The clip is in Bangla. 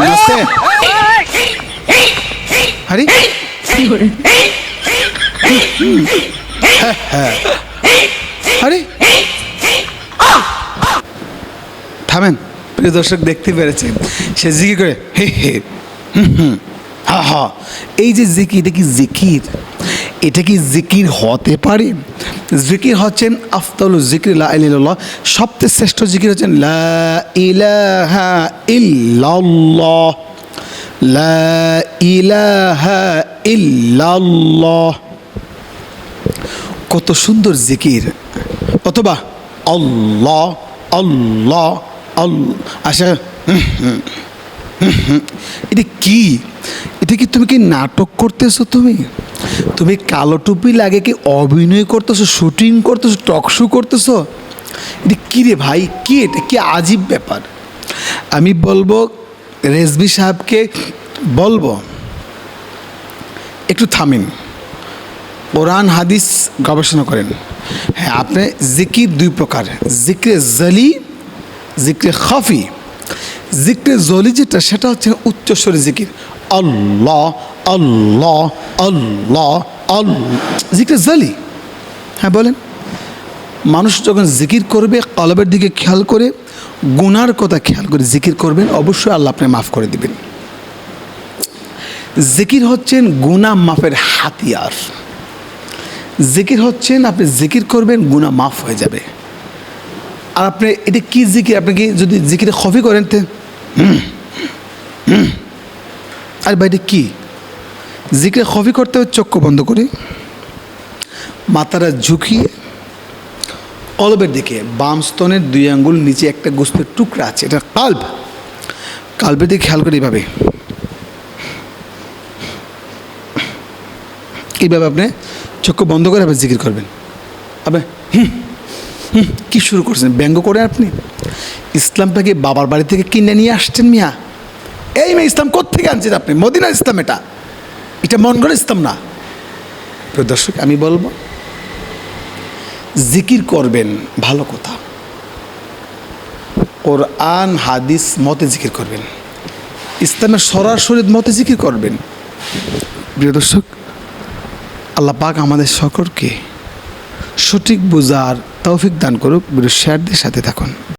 নমস্তে আরে? হ্যাঁ, আরে? থামেন প্রিয় দর্শক দেখতে পেরেছেন। সে জিকির করে হে হে হুম হা হা। এই যে জিকির এটা কি জিকির? এটা কি জিকির হতে পারে? জিকির হচ্ছেন আফতাল জিকির, লা ইলাহা সবচেয়ে শ্রেষ্ঠ জিকির হচ্ছেন লা কত সুন্দর জিকির। অথবা আল্লাহ আল্লাহ আচ্ছা। এটা কি? এটা কি তুমি কি নাটক করতেছো তুমি? তুমি কালো টুপি লাগে কি অভিনয় করতেছো, শুটিং করতেছো টক শো করতেছো? এটা কী রে ভাই? কি এটা? কি আজীব ব্যাপার? আমি বলব, রেজবি সাহেবকে বলব, একটু থামিন। কোরআন, হাদিস গবেষণা করেন। হ্যাঁ আপনি জিকির দুই প্রকার। জিক্রে জলি, জিক্রে খাফি। জিক্রে জলি যেটা, সেটা হচ্ছে উচ্চস্বরে জিকির। আল্লাহ আল্লাহ আল্লাহ আল্লাহ জিকির জালি। হ্যাঁ বলেন। মানুষ যখন জিকির করবে, কলবের দিকে খেয়াল করে, গুনার কথা খেয়াল করে জিকির করবেন, অবশ্যই আল্লাহ আপনি মাফ করে দিবেন। জিকির হচ্ছেন গুনা মাফের হাতিয়ার। জিকির হচ্ছেন, আপনি জিকির করবেন গুনা মাফ হয়ে যাবে। আর আপনি, এটা কি জিকির? আপনি কি যদি জিকিরে খফি করেন, তে। আর ভাই কি? জিকিরে খফি করতে হবে চক্ষু বন্ধ করে। মাথাটা ঝুঁকিয়ে কলবের দিকে, বাম স্তনের দুই আঙ্গুল নিচে একটা গোস্তের টুকরা আছে, এটা কাল্ব। কাল্বের দিকে খেয়াল করে এইভাবে। এইভাবে আপনি চক্ষু বন্ধ করে আপনি জিকির করবেন। আপনি হুম হুম, কী শুরু করছেন? ব্যঙ্গ করে আপনি? ইসলামটাকে বাবার বাড়ি থেকে কিনে নিয়ে আসছেন মিয়া? এই মেয়ে ইসলাম কোথেকে আনছেন আপনি? মদিনা ইসলাম এটা। এটা মন করে ইসলাম না। প্রিয় দর্শক, আমি বলব, জিকির করবেন ভালো কথা। কোরআন, হাদিস মতে জিকির করবেন। ইসলামের সরাসরি মতে জিকির করবেন। প্রিয় দর্শক, আল্লাহ পাক আমাদের সকলকে সঠিক বোঝার তৌফিক দান করুক। শেয়ারদের সাথে থাকুন।